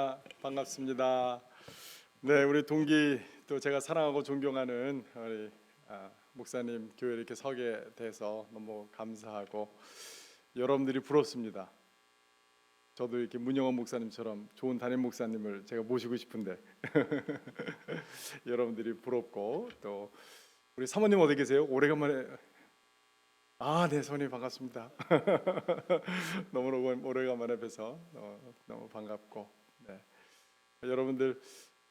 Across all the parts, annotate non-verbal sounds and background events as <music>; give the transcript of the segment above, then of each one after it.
아, 반갑습니다. 네, 우리 동기 또 제가 사랑하고 존경하는 우리 아, 목사님 교회 이렇게 서게 돼서 너무 감사하고 여러분들이 부럽습니다. 저도 이렇게 문영원 목사님처럼 좋은 담임 목사님을 제가 모시고 싶은데 <laughs> 여러분들이 부럽고 또 우리 사모님 어디 계세요? 오래간만에 아, 네, 선생님 반갑습니다. <laughs> 너무 오래간만에 뵈서 어, 너무 반갑고 네. 여러분들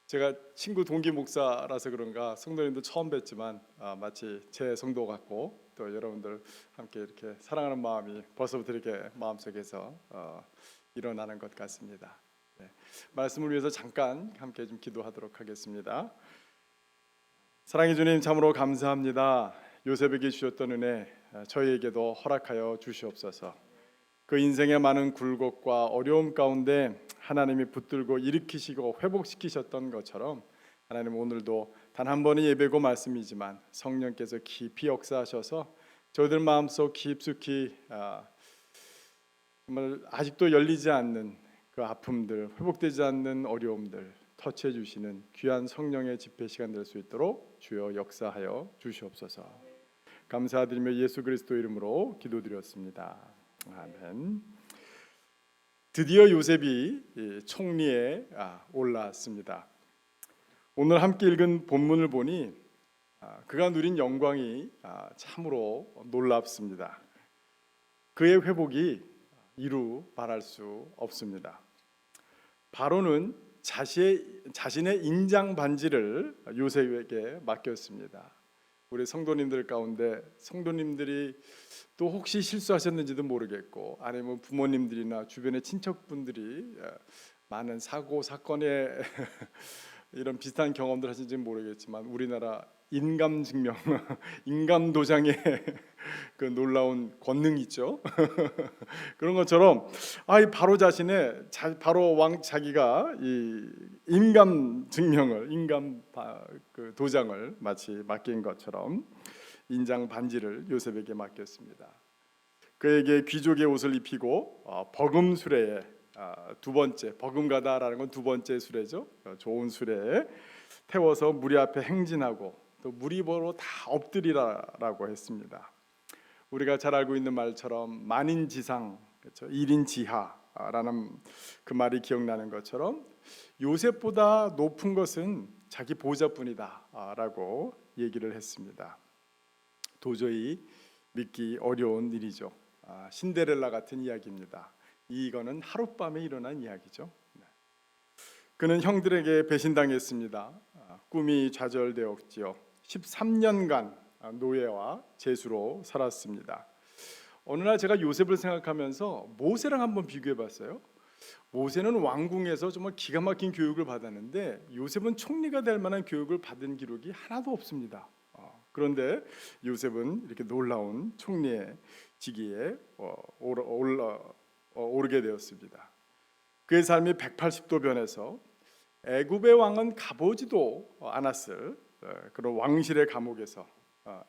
제가 친구 동기 목사라서 그런가 성도님도 처음 뵀지만 아, 마치 제 성도 같고 또 여러분들 함께 이렇게 사랑하는 마음이 벌써부터 이렇게 마음속에서 어, 일어나는 것 같습니다. 네. 말씀을 위해서 잠깐 함께 좀 기도하도록 하겠습니다. 사랑해 주님 참으로 감사합니다. 요셉에게 주셨던 은혜 어, 저희에게도 허락하여 주시옵소서. 그 인생의 많은 굴곡과 어려움 가운데 하나님이 붙들고 일으키시고 회복시키셨던 것처럼 하나님 오늘도 단 한 번의 예배고 말씀이지만 성령께서 깊이 역사하셔서 저희들 마음속 깊숙이 아, 정말 아직도 열리지 않는 그 아픔들, 회복되지 않는 어려움들 터치해 주시는 귀한 성령의 집회 시간 될 수 있도록 주여 역사하여 주시옵소서. 감사드리며 예수 그리스도 이름으로 기도드렸습니다. 아멘. 드디어 요셉이 이 총리에 아, 올랐습니다. 오늘 함께 읽은 본문을 보니 아, 그가 누린 영광이 아, 참으로 놀랍습니다. 그의 회복이 이루 말할 수 없습니다. 바로는 자신의 인장 반지를 요셉에게 맡겼습니다. 우리 성도님들 가운데 성도님들이 또 혹시 실수하셨는지도 모르겠고 아니면 부모님들이나 주변의 친척분들이 어, 많은 사고 사건에 <laughs> 이런 비슷한 경험들 하신지 모르겠지만 우리나라 인감 증명, <laughs> 인감 도장의 <laughs> 그 놀라운 권능 있죠. <laughs> 그런 것처럼 아이 바로 자신의 자, 바로 왕 자기가 이 인감 증명을 인감 바, 그 도장을 마치 맡긴 것처럼 인장 반지를 요셉에게 맡겼습니다. 그에게 귀족의 옷을 입히고 어, 버금 수레에 아, 두 번째 버금가다라는 건 두 번째 수레죠. 어, 좋은 수레에 태워서 무리 앞에 행진하고 또 무리 보러 다 엎드리라라고 했습니다. 우리가 잘 알고 있는 말처럼 만인지상 그렇죠? 일인 지하라는 그 말이 기억나는 것처럼 요셉보다 높은 것은 자기 보좌뿐이다라고 얘기를 했습니다. 도저히 믿기 어려운 일이죠. 아, 신데렐라 같은 이야기입니다. 이거는 하룻밤에 일어난 이야기죠. 네. 그는 형들에게 배신당했습니다. 아, 꿈이 좌절되었지요. 13년간 노예와 제수로 살았습니다. 어느 날 제가 요셉을 생각하면서 모세랑 한번 비교해 봤어요. 모세는 왕궁에서 정말 기가 막힌 교육을 받았는데 요셉은 총리가 될 만한 교육을 받은 기록이 하나도 없습니다. 어, 그런데 요셉은 이렇게 놀라운 총리의 직위에 어, 올라, 어, 오르게 되었습니다. 그의 삶이 180도 변해서 애굽의 왕은 가보지도 않았을 그런 왕실의 감옥에서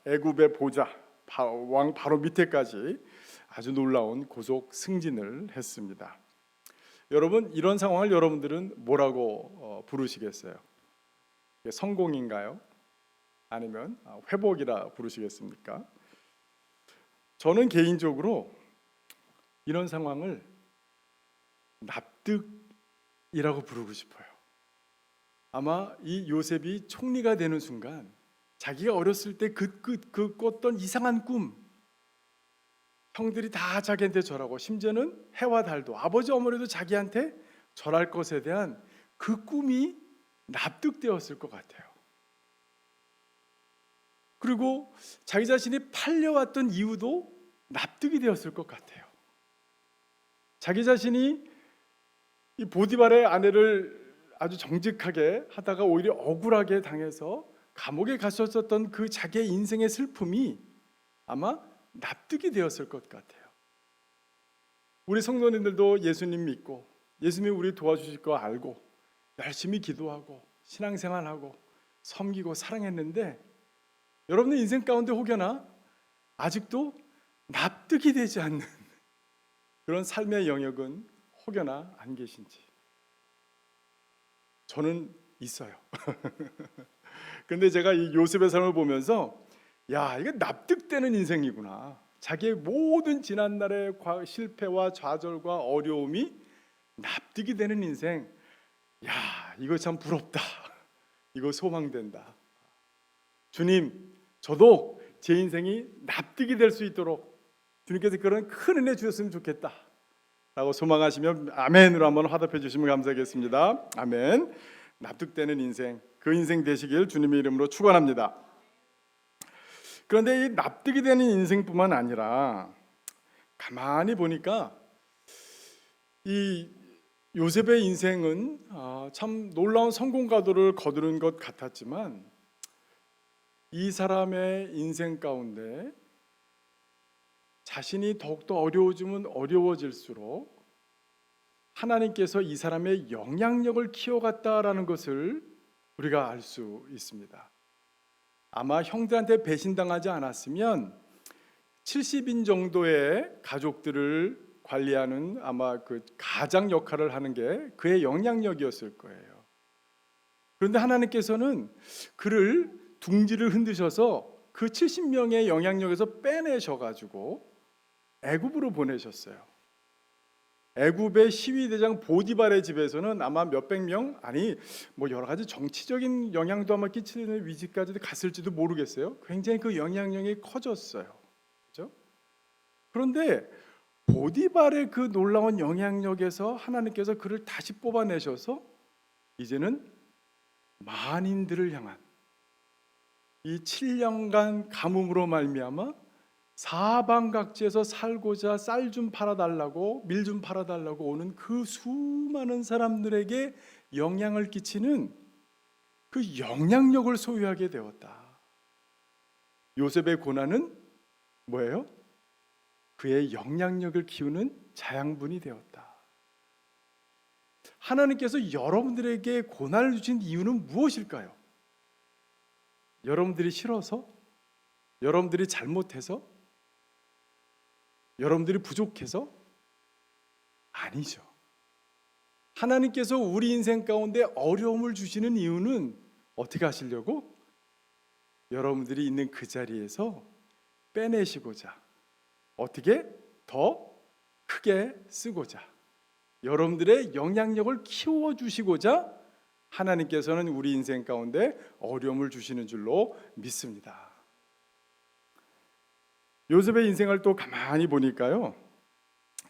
애굽의 보좌 왕 바로 밑에까지 아주 놀라운 고속 승진을 했습니다. 여러분 이런 상황을 여러분들은 뭐라고 부르시겠어요? 성공인가요? 아니면 아, 회복이라 부르시겠습니까? 저는 개인적으로 이런 상황을 납득이라고 부르고 싶어요. 아마 이 요셉이 총리가 되는 순간 자기가 어렸을 때 그 그 그 꿨던 이상한 꿈 형들이 다 자기한테 절하고 심지어는 해와 달도 아버지 어머니도 자기한테 절할 것에 대한 그 꿈이 납득되었을 것 같아요. 그리고 자기 자신이 팔려왔던 이유도 납득이 되었을 것 같아요. 자기 자신이 이 보디발의 아내를 아주 정직하게 하다가 오히려 억울하게 당해서 감옥에 갔었던 그 자기의 인생의 슬픔이 아마 납득이 되었을 것 같아요. 우리 성도님들도 예수님 믿고 예수님이 우리 도와주실 거 알고 열심히 기도하고 신앙생활하고 섬기고 사랑했는데 여러분의 인생 가운데 혹여나 아직도 납득이 되지 않는 <laughs> 그런 삶의 영역은 혹여나 안 계신지 저는 있어요. <laughs> 근데 제가 이 요셉의 삶을 보면서 야, 이거 납득되는 인생이구나. 자기의 모든 지난날의 과- 실패와 좌절과 어려움이 납득이 되는 인생. 야, 이거 참 부럽다. <laughs> 이거 소망된다. 주님, 저도 제 인생이 납득이 될 수 있도록 주님께서 그런 큰 은혜 주셨으면 좋겠다. 라고 소망하시면 아멘으로 한번 화답해 주시면 감사하겠습니다. 아멘. 납득되는 인생, 그 인생 되시길 주님의 이름으로 축원합니다. 그런데 이 납득이 되는 인생뿐만 아니라 가만히 보니까 이 요셉의 인생은 아, 참 놀라운 성공 가도를 거두는 것 같았지만 이 사람의 인생 가운데 자신이 더욱더 어려워지면 어려워질수록 하나님께서 이 사람의 영향력을 키워갔다라는 것을 우리가 알 수 있습니다. 아마 형들한테 배신당하지 않았으면 70인 정도의 가족들을 관리하는 아마 그 가장 역할을 하는 게 그의 영향력이었을 거예요. 그런데 하나님께서는 그를 둥지를 흔드셔서 그 70명의 영향력에서 빼내셔 가지고 애굽으로 보내셨어요. 애굽의 시위대장 보디발의 집에서는 아마 몇백 명 아니 뭐 여러 가지 정치적인 영향도 아마 끼치는 위치까지도 갔을지도 모르겠어요. 굉장히 그 영향력이 커졌어요. 그렇죠? 그런데 보디발의 그 놀라운 영향력에서 하나님께서 그를 다시 뽑아내셔서 이제는 만인들을 향한 이 7년간 가뭄으로 말미암아 사방 각지에서 살고자 쌀 좀 팔아달라고 밀 좀 팔아달라고 오는 그 수많은 사람들에게 영향을 끼치는 그 영향력을 소유하게 되었다. 요셉의 고난은 뭐예요? 그의 영향력을 키우는 자양분이 되었다. 하나님께서 여러분들에게 고난을 주신 이유는 무엇일까요? 여러분들이 싫어서? 여러분들이 잘못해서? 여러분들이 부족해서? 아니죠. 하나님께서 우리 인생 가운데 어려움을 주시는 이유는 어떻게 하시려고? 여러분들이 있는 그 자리에서 빼내시고자 어떻게 더 크게 쓰고자 여러분들의 영향력을 키워 주시고자 하나님께서는 우리 인생 가운데 어려움을 주시는 줄로 믿습니다. 요셉의 인생을 또 가만히 보니까요.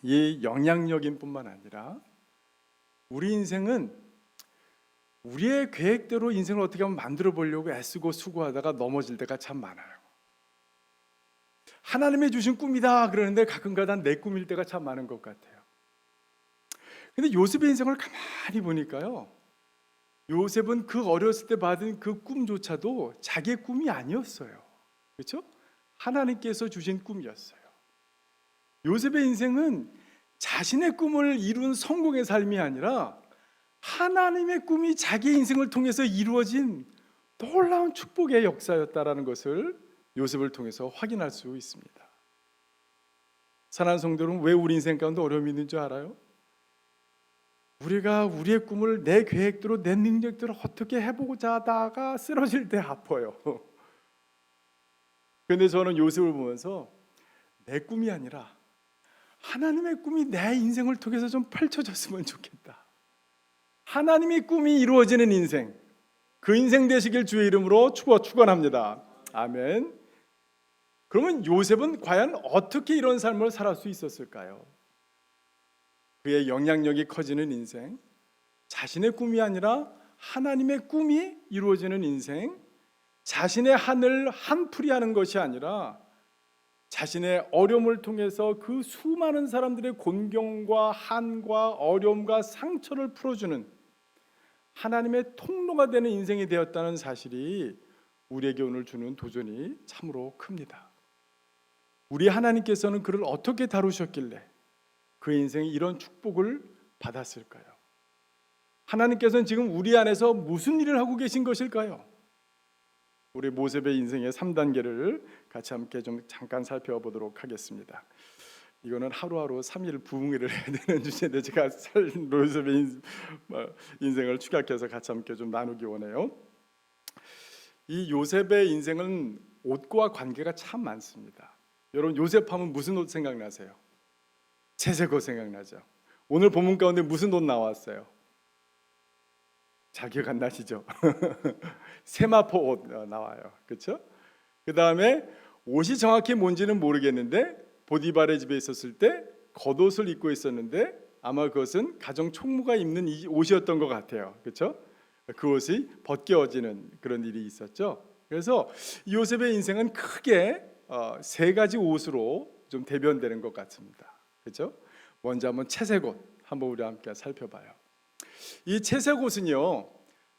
이 영향력인 뿐만 아니라 우리 인생은 우리의 계획대로 인생을 어떻게 하면 만들어 보려고 애쓰고 수고하다가 넘어질 때가 참 많아요. 하나님의 주신 꿈이다 그러는데 가끔가다 내 꿈일 때가 참 많은 것 같아요. 근데 요셉의 인생을 가만히 보니까요. 요셉은 그 어렸을 때 받은 그 꿈조차도 자기의 꿈이 아니었어요. 그렇죠? 하나님께서 주신 꿈이었어요. 요셉의 인생은 자신의 꿈을 이룬 성공의 삶이 아니라 하나님의 꿈이 자기의 인생을 통해서 이루어진 놀라운 축복의 역사였다라는 것을 요셉을 통해서 확인할 수 있습니다. 사랑하는 성도는 왜 우리 인생 가운데 어려움이 있는 줄 알아요? 우리가 우리의 꿈을 내 계획대로 내 능력대로 어떻게 해보고자 하다가 쓰러질 때 아파요. 근데 저는 요셉을 보면서 내 꿈이 아니라 하나님의 꿈이 내 인생을 통해서 좀 펼쳐졌으면 좋겠다. 하나님의 꿈이 이루어지는 인생, 그 인생 되시길 주의 이름으로 축원 축원합니다. 아멘. 그러면 요셉은 과연 어떻게 이런 삶을 살수 있었을까요? 그의 영향력이 커지는 인생, 자신의 꿈이 아니라 하나님의 꿈이 이루어지는 인생, 자신의 하늘 한풀이 하는 것이 아니라 자신의 어려움을 통해서 그 수많은 사람들의 곤경과 한과 어려움과 상처를 풀어주는 하나님의 통로가 되는 인생이 되었다는 사실이 우리에게 오늘 주는 도전이 참으로 큽니다. 우리 하나님께서는 그를 어떻게 다루셨길래 그 인생이 이런 축복을 받았을까요? 하나님께서는 지금 우리 안에서 무슨 일을 하고 계신 것일까요? 우리 모세의 인생의 3단계를 같이 함께 좀 잠깐 살펴보도록 하겠습니다. 이거는 하루하루 3일 부흥회를 해야 되는 <laughs> 주제인데 제가 인, 어, 인생을 축약해서 같이 함께 좀 나누기 원해요. 이 요셉의 인생은 옷과 관계가 참 많습니다. 여러분 요셉 하면 무슨 옷 생각나세요? 채색옷 생각나죠. 오늘 본문 가운데 무슨 옷 나왔어요? 잘 기억 안 나시죠? <laughs> 세마포 옷 어, 나와요. 그렇죠? 그 다음에 옷이 정확히 뭔지는 모르겠는데 보디발의 집에 있었을 때 겉옷을 입고 있었는데 아마 그것은 가정 총무가 입는 이 옷이었던 것 같아요. 그렇죠? 그 옷이 벗겨지는 그런 일이 있었죠. 그래서 요셉의 인생은 크게 어, 세 가지 옷으로 좀 대변되는 것 같습니다. 그렇죠? 먼저 한번 채색 옷 한번 우리 함께 살펴봐요. 이 채색 옷은요,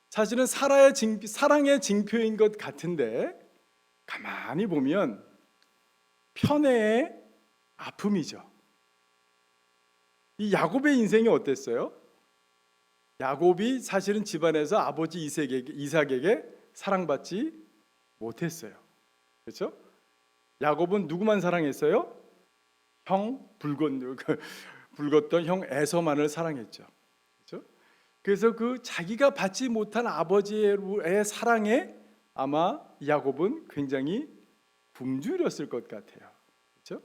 사실은 사랑의, 징, 사랑의 징표인 것 같은데 가만히 보면 편애의 아픔이죠. 이 야곱의 인생이 어땠어요? 야곱이 사실은 집안에서 아버지 이삭에게, 이삭에게 사랑받지 못했어요. 그렇죠? 야곱은 누구만 사랑했어요? 형 붉은 붉었던 <laughs> 형 에서만을 사랑했죠. 그래서 그 자기가 받지 못한 아버지의 사랑에 아마 야곱은 굉장히 굶주렸을 것 같아요. 그렇죠?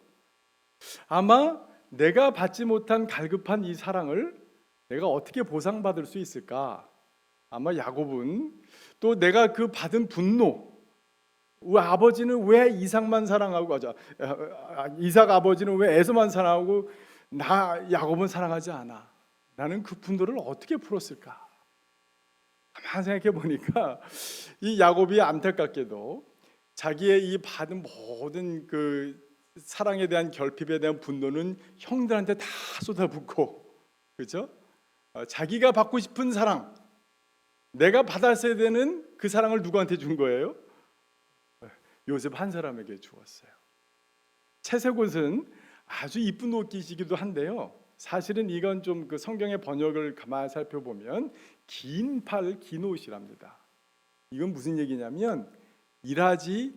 아마 내가 받지 못한 갈급한 이 사랑을 내가 어떻게 보상받을 수 있을까? 아마 야곱은 또 내가 그 받은 분노, 왜 아버지는 왜 이삭만 사랑하고 아, 아, 이삭 아버지는 왜 에서만 사랑하고 나 야곱은 사랑하지 않아? 나는 그 분노를 어떻게 풀었을까? 가만 생각해 보니까 이 야곱이 안타깝게도 자기의 이 받은 모든 그 사랑에 대한 결핍에 대한 분노는 형들한테 다 쏟아붓고 그렇죠? 어, 자기가 받고 싶은 사랑, 내가 받았어야 되는 그 사랑을 누구한테 준 거예요? 요셉 한 사람에게 주었어요. 채색 옷은 아주 이쁜 옷이기도 한데요. 사실은 이건 좀 그 성경의 번역을 가만히 살펴보면 긴 팔, 긴 옷이랍니다. 이건 무슨 얘기냐면 일하지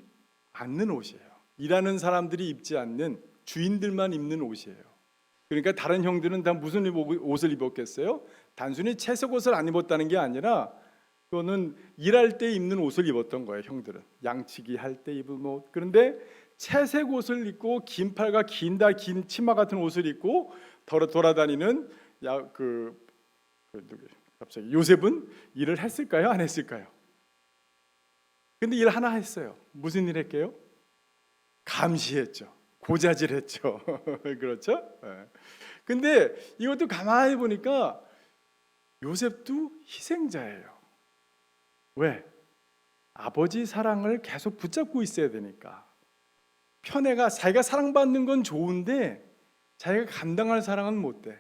않는 옷이에요. 일하는 사람들이 입지 않는 주인들만 입는 옷이에요. 그러니까 다른 형들은 다 무슨 옷을 입었겠어요? 단순히 채색 옷을 안 입었다는 게 아니라 그거는 일할 때 입는 옷을 입었던 거예요, 형들은. 양치기 할 때 입은 옷. 그런데 채색 옷을 입고 긴 팔과 긴다 긴 치마 같은 옷을 입고 돌아 돌아다니는 야 그 그, 갑자기 요셉은 일을 했을까요? 안 했을까요? 근데 일 하나 했어요. 무슨 일 했게요? 감시했죠. 고자질했죠. <laughs> 그렇죠? 네. 근데 이것도 가만히 보니까 요셉도 희생자예요. 왜? 아버지 사랑을 계속 붙잡고 있어야 되니까. 편애가 자기가 사랑받는 건 좋은데 자기가 감당할 사랑은 못 돼.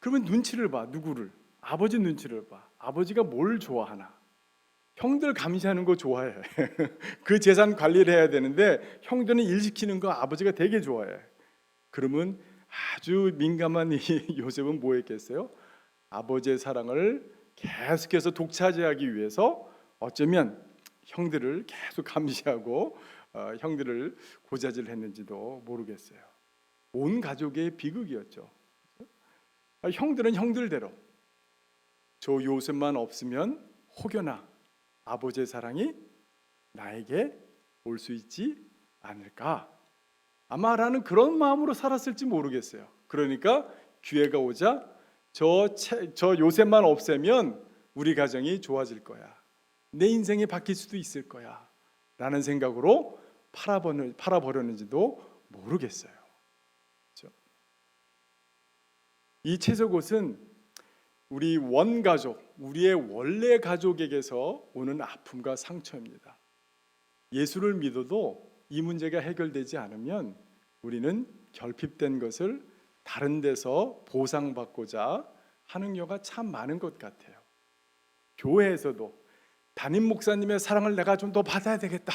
그러면 눈치를 봐. 누구를? 아버지 눈치를 봐. 아버지가 뭘 좋아하나? 형들 감시하는 거 좋아해. <laughs> 그 재산 관리를 해야 되는데 형들은 일 시키는 거 아버지가 되게 좋아해. 그러면 아주 민감한 이 <laughs> 요셉은 뭐 했겠어요? 아버지의 사랑을 계속해서 독차지하기 위해서 어쩌면 형들을 계속 감시하고 어, 형들을 고자질 했는지도 모르겠어요. 온 가족의 비극이었죠. 아, 형들은 형들대로 저 요셉만 없으면 혹여나 아버지의 사랑이 나에게 올 수 있지 않을까? 아마라는 그런 마음으로 살았을지 모르겠어요. 그러니까 기회가 오자 저, 저 요셉만 없애면 우리 가정이 좋아질 거야. 내 인생이 바뀔 수도 있을 거야. 라는 생각으로 팔아버렸는지도 모르겠어요. 그렇죠? 이 채석옷은 우리 원 가족, 우리의 원래 가족에게서 오는 아픔과 상처입니다. 예수를 믿어도 이 문제가 해결되지 않으면 우리는 결핍된 것을 다른 데서 보상받고자 하는 경우가 참 많은 것 같아요. 교회에서도 담임 목사님의 사랑을 내가 좀 더 받아야 되겠다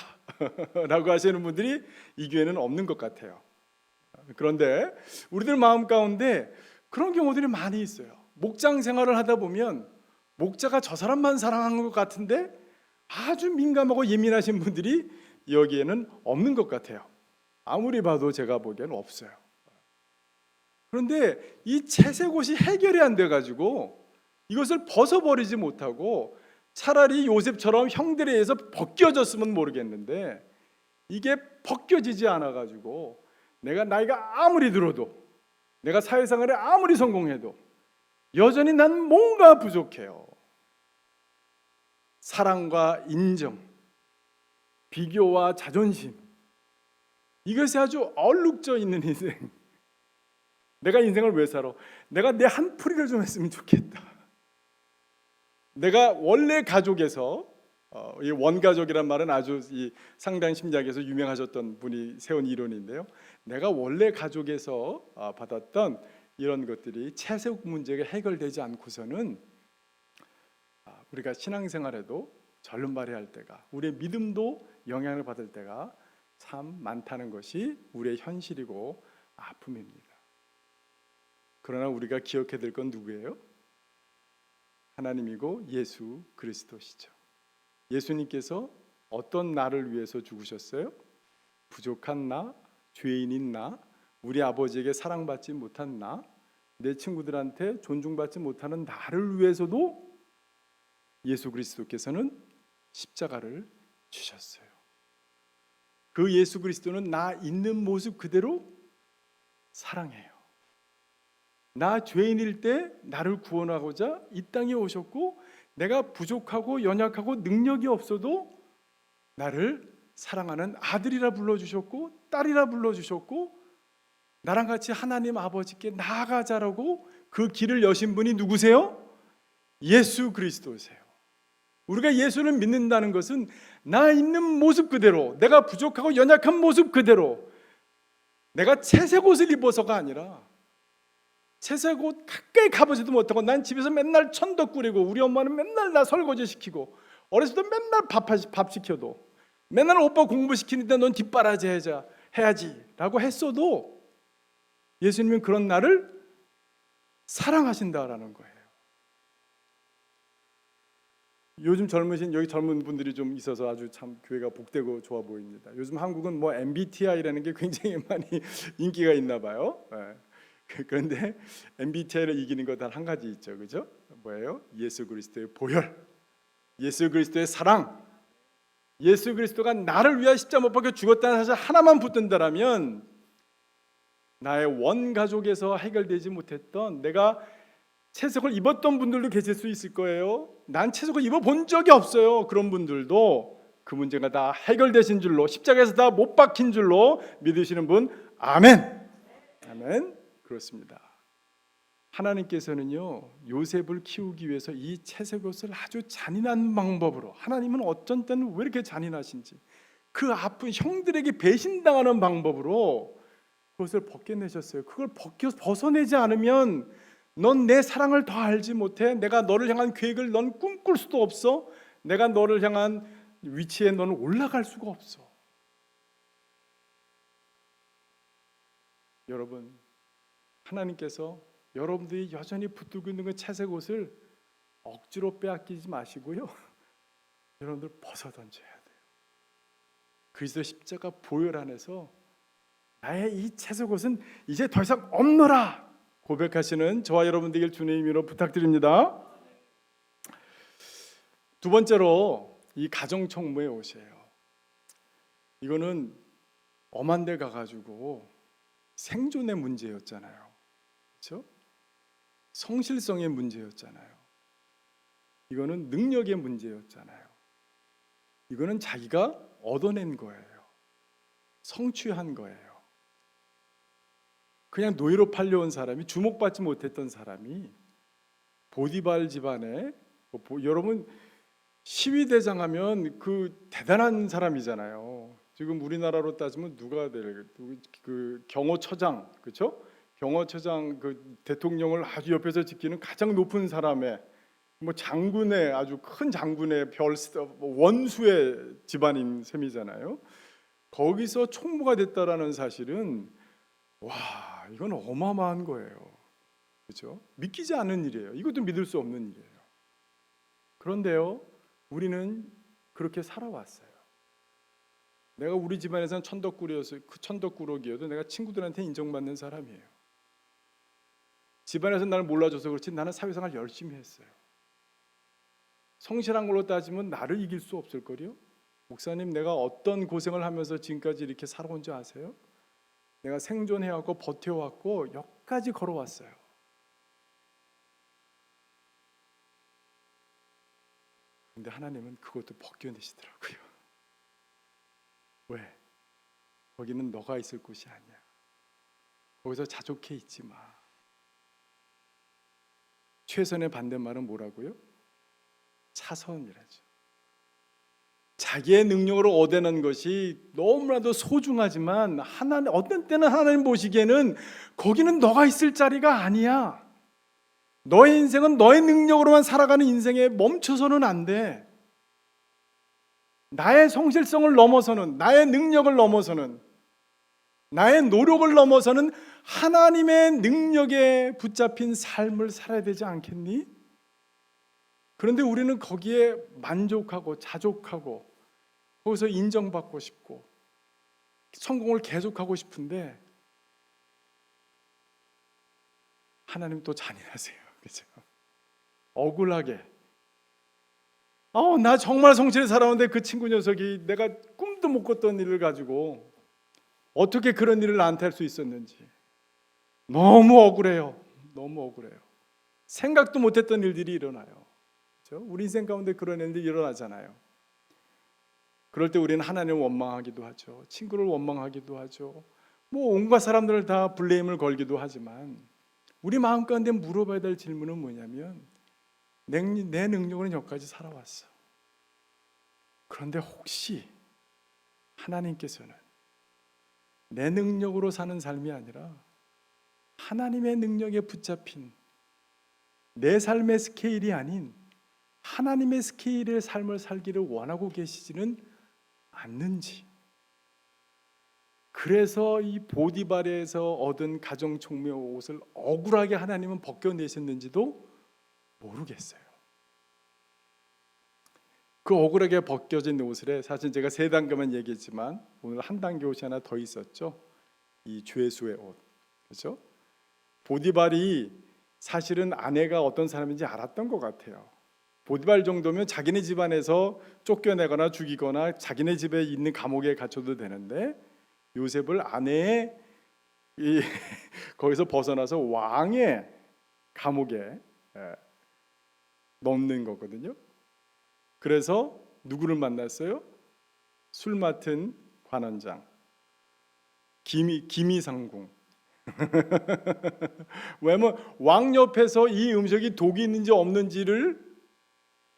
라고 <laughs> 하시는 분들이 이 교회는 없는 것 같아요. 그런데 우리들 마음 가운데 그런 경우들이 많이 있어요. 목장 생활을 하다 보면 목자가 저 사람만 사랑하는 것 같은데 아주 민감하고 예민하신 분들이 여기에는 없는 것 같아요. 아무리 봐도 제가 보기에는 없어요. 그런데 이 채색옷이 해결이 안 돼 가지고 이것을 벗어버리지 못하고 차라리 요셉처럼 형들에 의해서 벗겨졌으면 모르겠는데 이게 벗겨지지 않아 가지고 내가 나이가 아무리 들어도 내가 사회생활에 아무리 성공해도 여전히 난 뭔가 부족해요. 사랑과 인정, 비교와 자존심 이것이 아주 얼룩져 있는 인생. 내가 인생을 왜 살아? 내가 내 한 풀이를 좀 했으면 좋겠다. 내가 원래 가족에서 어, 이 원가족이란 말은 아주 이 상당 심리학에서 유명하셨던 분이 세운 이론인데요. 내가 원래 가족에서 아, 받았던 이런 것들이 채색 문제가 해결되지 않고서는 아, 우리가 신앙생활에도 절름발이할 때가 우리의 믿음도 영향을 받을 때가 참 많다는 것이 우리의 현실이고 아픔입니다. 그러나 우리가 기억해야 될 건 누구예요? 하나님이고 예수 그리스도시죠. 예수님께서 어떤 나를 위해서 죽으셨어요? 부족한 나, 죄인인 나, 우리 아버지에게 사랑받지 못한 나, 내 친구들한테 존중받지 못하는 나를 위해서도 예수 그리스도께서는 십자가를 주셨어요. 그 예수 그리스도는 나 있는 모습 그대로 사랑해요. 나 죄인일 때 나를 구원하고자 이 땅에 오셨고 내가 부족하고 연약하고 능력이 없어도 나를 사랑하는 아들이라 불러주셨고 딸이라 불러주셨고 나랑 같이 하나님 아버지께 나아가자라고 그 길을 여신 분이 누구세요? 예수 그리스도세요. 우리가 예수를 믿는다는 것은 나 있는 모습 그대로 내가 부족하고 연약한 모습 그대로 내가 채색 옷을 입어서가 아니라 옷 가까이 가보지도 못하고 난 집에서 맨날 천덕 꾸리고 우리 엄마는 맨날 나 설거지 시키고 어렸을 때 맨날 밥, 밥 시켜도 맨날 오빠 공부 시키는데 넌 뒷바라지 해자, 해야지 라고 했어도 예수님은 그런 나를 사랑하신다라는 거예요. 요즘 젊으신 여기 젊은 분들이 좀 있어서 아주 참 교회가 복되고 좋아 보입니다. 요즘 한국은 뭐 MBTI라는 게 굉장히 <laughs> 많이 인기가 있나 봐요. 예. <laughs> 그런데 MBTI를 이기는 것단한 가지 있죠, 그죠? 뭐예요? 예수 그리스도의 보혈, 예수 그리스도의 사랑, 예수 그리스도가 나를 위하여 십자 못 박혀 죽었다는 사실 하나만 붙든다라면 나의 원 가족에서 해결되지 못했던 내가 채색을 입었던 분들도 계실 수 있을 거예요. 난 채색을 입어 본 적이 없어요. 그런 분들도 그 문제가 다 해결되신 줄로 십자가에서 다 못 박힌 줄로 믿으시는 분 아멘. 아멘. 그렇습니다. 하나님께서는요 요셉을 키우기 위해서 이 채색옷을 아주 잔인한 방법으로 하나님은 어쩐 때는 왜 이렇게 잔인하신지 그 아픈 형들에게 배신당하는 방법으로 그것을 벗겨내셨어요. 그걸 벗겨 벗어내지 않으면 넌 내 사랑을 더 알지 못해. 내가 너를 향한 계획을 넌 꿈꿀 수도 없어. 내가 너를 향한 위치에 너는 올라갈 수가 없어. 여러분, 하나님께서 여러분들이 여전히 붙들고 있는 그 채색 옷을 억지로 빼앗기지 마시고요. <laughs> 여러분들 벗어 던져야 돼요. 그리스도 십자가 보혈 안에서 나의 이 채색 옷은 이제 더 이상 없노라 고백하시는 저와 여러분 되길 주님의 이름으로 부탁드립니다. 두 번째로 이 가정 총무의 옷이에요. 이거는 엄한 데 가가지고 생존의 문제였잖아요. 그렇죠? 성실성의 문제였잖아요. 이거는 능력의 문제였잖아요. 이거는 자기가 얻어낸 거예요. 성취한 거예요. 그냥 노예로 팔려온 사람이 주목받지 못했던 사람이 보디발 집안에 뭐 보- 여러분 시위대장 하면 그 대단한 사람이잖아요. 지금 우리나라로 따지면 누가 될 그 경호처장 그렇죠? 경호처장 그 대통령을 아주 옆에서 지키는 가장 높은 사람의 뭐 장군의 아주 큰 장군의 별 원수의 집안인 셈이잖아요. 거기서 총무가 됐다라는 사실은 와 이건 어마어마한 거예요. 그렇죠? 믿기지 않는 일이에요. 이것도 믿을 수 없는 일이에요. 그런데요, 우리는 그렇게 살아왔어요. 내가 우리 집안에서는 천덕꾸러기여서 그 천덕꾸러기여도 내가 친구들한테 인정받는 사람이에요. 집안에서 나를 몰라줘서 그렇지 나는 사회생활 열심히 했어요. 성실한 걸로 따지면 나를 이길 수 없을 거요. 목사님, 내가 어떤 고생을 하면서 지금까지 이렇게 살아온 줄 아세요? 내가 생존해왔고 버텨왔고 여기까지 걸어왔어요. 근데 하나님은 그것도 벗겨내시더라고요. <laughs> 왜? 거기는 너가 있을 곳이 아니야. 거기서 자족해 있지 마. 최선의 반대말은 뭐라고요? 차선이라죠. 자기의 능력으로 얻어낸 것이 너무나도 소중하지만 하나님 어떤 때는 하나님 보시기에는 거기는 너가 있을 자리가 아니야. 너의 인생은 너의 능력으로만 살아가는 인생에 멈춰서는 안 돼. 나의 성실성을 넘어서는 나의 능력을 넘어서는 나의 노력을 넘어서는 하나님의 능력에 붙잡힌 삶을 살아야 되지 않겠니? 그런데 우리는 거기에 만족하고 자족하고 거기서 인정받고 싶고 성공을 계속하고 싶은데 하나님 또 잔인하세요. <laughs> 그죠? 억울하게. 어, 나 정말 성실히 살아오는데 그 친구 녀석이 내가 꿈도 못 꿨던 일을 가지고 어떻게 그런 일을 나한테 할 수 있었는지 너무 억울해요. 너무 억울해요. 생각도 못했던 일들이 일어나요. 그렇죠? 우리 인생 가운데 그런 일들이 일어나잖아요. 그럴 때 우리는 하나님을 원망하기도 하죠. 친구를 원망하기도 하죠. 뭐 온갖 사람들을 다 블레임을 걸기도 하지만 우리 마음 가운데 물어봐야 될 질문은 뭐냐면 내, 내 능력으로는 여기까지 살아왔어. 그런데 혹시 하나님께서는 내 능력으로 사는 삶이 아니라 하나님의 능력에 붙잡힌 내 삶의 스케일이 아닌 하나님의 스케일의 삶을 살기를 원하고 계시지는 않는지. 그래서 이 보디발에서 얻은 가정 총묘 옷을 억울하게 하나님은 벗겨내셨는지도 모르겠어요. 그 억울하게 벗겨진 옷을 사실 제가 세 단계만 얘기했지만 오늘 한 단계 옷이 하나 더 있었죠. 이 죄수의 옷. 그렇죠? 보디발이 사실은 아내가 어떤 사람인지 알았던 것 같아요. 보디발 정도면 자기네 집안에서 쫓겨내거나 죽이거나 자기네 집에 있는 감옥에 갇혀도 되는데 요셉을 아내의 이 <laughs> 거기서 벗어나서 왕의 감옥에 예, 넣는 거거든요. 그래서 누구를 만났어요? 술 맡은 관원장 김이 김이상궁. <laughs> 왜냐면 왕 옆에서 이 음식이 독이 있는지 없는지를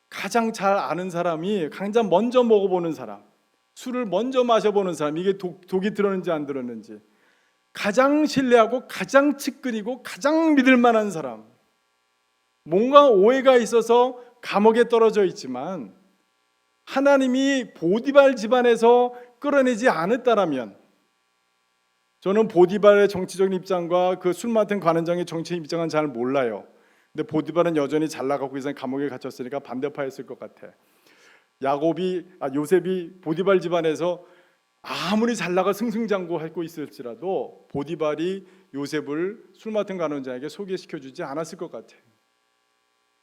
가장 잘 아는 사람이 가장 먼저 먹어보는 사람, 술을 먼저 마셔보는 사람, 이게 독, 독이 들었는지 안 들었는지 가장 신뢰하고 가장 측근이고 가장 믿을 만한 사람. 뭔가 오해가 있어서 감옥에 떨어져 있지만 하나님이 보디발 집안에서 끌어내지 않았다라면 저는 보디발의 정치적인 입장과 그 술 맡은 관원장의 정치적 입장은 잘 몰라요. 근데 보디발은 여전히 잘 나가고 이상 감옥에 갇혔으니까 반대파였을 것 같아. 야곱이 아 요셉이 보디발 집안에서 아무리 잘 나가 승승장구하고 있을지라도 보디발이 요셉을 술 맡은 관원장에게 소개시켜 주지 않았을 것 같아.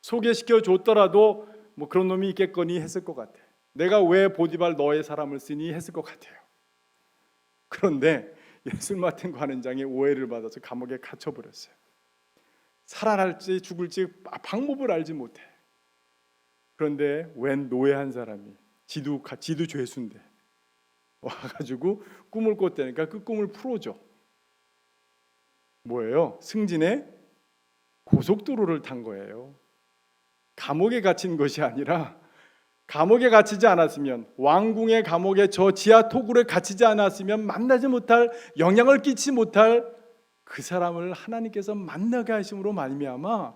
소개시켜 줬더라도 뭐 그런 놈이 있겠거니 했을 것 같아. 내가 왜 보디발 너의 사람을 쓰니 했을 것 같아요. 그런데 술 맡은 관원장이 오해를 받아서 감옥에 갇혀 버렸어요. 살아날지 죽을지 방법을 알지 못해. 그런데 웬 노예 한 사람이 지도 지도 죄수인데 와가지고 꿈을 꿨다니까 그 꿈을 풀어줘. 뭐예요? 승진의 고속도로를 탄 거예요. 감옥에 갇힌 것이 아니라 감옥에 갇히지 않았으면 왕궁의 감옥에 저 지하 토굴에 갇히지 않았으면 만나지 못할 영향을 끼치 못할 그 사람을 하나님께서 만나게 하심으로 말미암아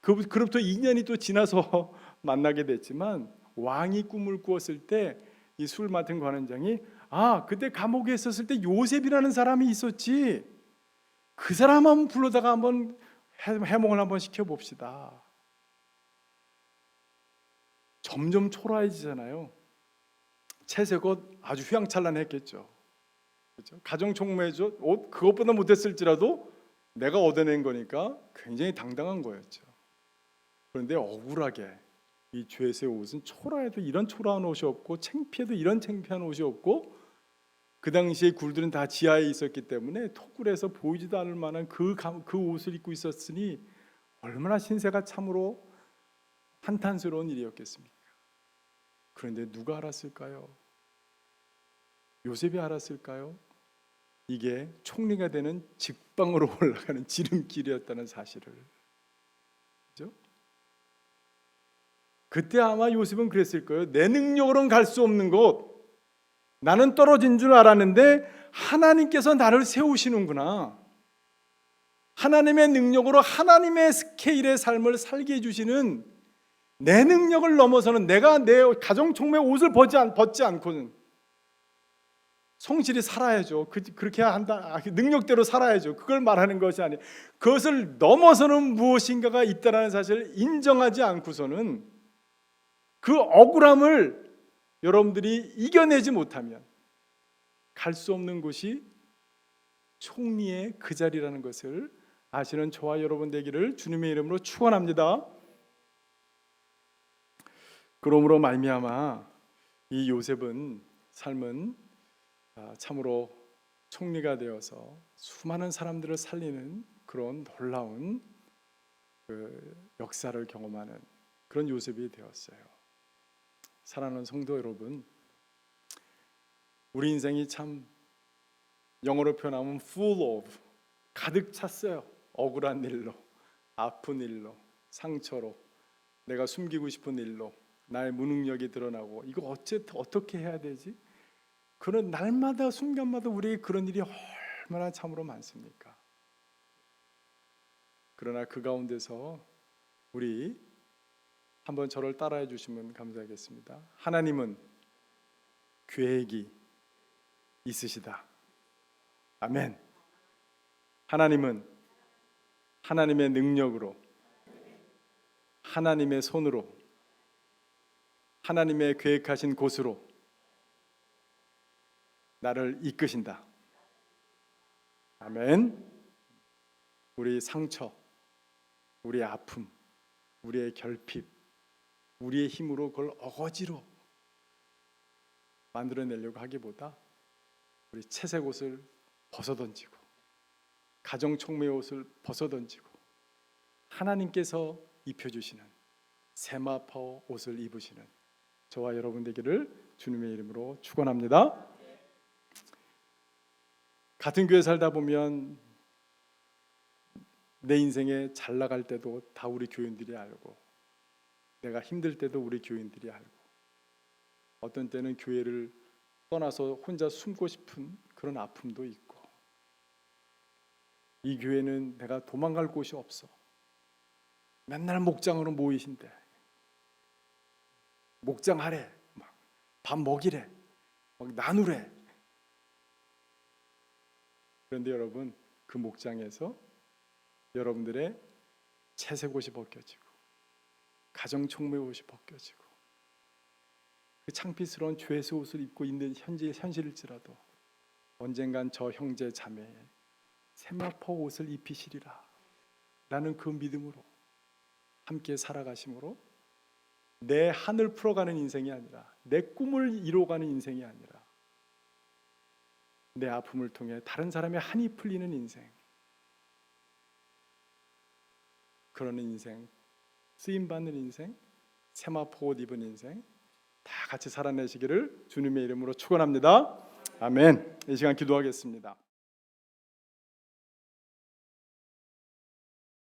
그 그로부터 2년이 또 지나서 <laughs> 만나게 됐지만 왕이 꿈을 꾸었을 때 이 술 맡은 관원장이 아 그때 감옥에 있었을 때 요셉이라는 사람이 있었지 그 사람 한번 불러다가 한번 해몽을 한번 시켜 봅시다. 점점 초라해지잖아요. 채색옷 아주 휘황찬란했겠죠. 그렇죠? 가정 총무회죠. 옷 그것보다 못했을지라도 내가 얻어낸 거니까 굉장히 당당한 거였죠. 그런데 억울하게 이 죄수의 옷은 초라해도 이런 초라한 옷이 없고 창피해도 이런 창피한 옷이 없고 그 당시에 굴들은 다 지하에 있었기 때문에 토굴에서 보이지도 않을 만한 그, 감- 그 옷을 입고 있었으니 얼마나 신세가 참으로 한탄스러운 일이었겠습니까? 그런데 누가 알았을까요? 요셉이 알았을까요? 이게 총리가 되는 직방으로 <laughs> 올라가는 지름길이었다는 사실을 그죠? 그때 아마 요셉은 그랬을 거예요. 내 능력으로는 갈 수 없는 곳. 나는 떨어진 줄 알았는데 하나님께서 나를 세우시는구나. 하나님의 능력으로 하나님의 스케일의 삶을 살게 해주시는 내 능력을 넘어서는 내가 내 가정 총매 옷을 벗지, 않, 벗지 않고는 성실히 살아야죠. 그, 그렇게 한다. 아, 그 능력대로 살아야죠. 그걸 말하는 것이 아니에요. 그것을 넘어서는 무엇인가가 있다는 사실을 인정하지 않고서는 그 억울함을 여러분들이 이겨내지 못하면 갈 수 없는 곳이 총리의 그 자리라는 것을 아시는 저와 여러분 되기를 주님의 이름으로 축원합니다. 그러므로 말미암아 이 요셉은 삶은 아, 참으로 총리가 되어서 수많은 사람들을 살리는 그런 놀라운 그 역사를 경험하는 그런 요셉이 되었어요. 사랑하는 성도 여러분, 우리 인생이 참 영어로 표현하면 full of 가득 찼어요. 억울한 일로, 아픈 일로, 상처로, 내가 숨기고 싶은 일로, 나의 무능력이 드러나고 이거 어째 어떻게 해야 되지? 그런 날마다 순간마다 우리에게 그런 일이 얼마나 참으로 많습니까? 그러나 그 가운데서 우리 한번 저를 따라해 주시면 감사하겠습니다. 하나님은 계획이 있으시다. 아멘. 하나님은 하나님의 능력으로 하나님의 손으로 하나님의 계획하신 곳으로 나를 이끄신다. 아멘. 우리 상처, 우리 아픔, 우리의 결핍, 우리의 힘으로 그걸 어거지로 만들어내려고 하기보다 우리 채색 옷을 벗어던지고 가정 총매 옷을 벗어던지고 하나님께서 입혀주시는 세마포 옷을 입으시는 저와 여러분 되기를 주님의 이름으로 축원합니다. 같은 교회 살다 보면 내 인생에 잘 나갈 때도 다 우리 교인들이 알고 내가 힘들 때도 우리 교인들이 알고 어떤 때는 교회를 떠나서 혼자 숨고 싶은 그런 아픔도 있고 이 교회는 내가 도망갈 곳이 없어 맨날 목장으로 모이신데 목장하래 막 밥 먹이래 막 나누래. 그런데 여러분 그 목장에서 여러분들의 채색 옷이 벗겨지고 가정 총매 옷이 벗겨지고 그 창피스러운 죄수 옷을 입고 있는 현재 현실일지라도 언젠간 저 형제 자매의 세마포 옷을 입히시리라. 라는 그 믿음으로 함께 살아가심으로 내 한을 풀어가는 인생이 아니라 내 꿈을 이루어가는 인생이 아니라 내 아픔을 통해 다른 사람의 한이 풀리는 인생 그러는 인생 쓰임 받는 인생 세마포 옷 입은 인생 다 같이 살아내시기를 주님의 이름으로 축원합니다. 아멘. 이 시간 기도하겠습니다.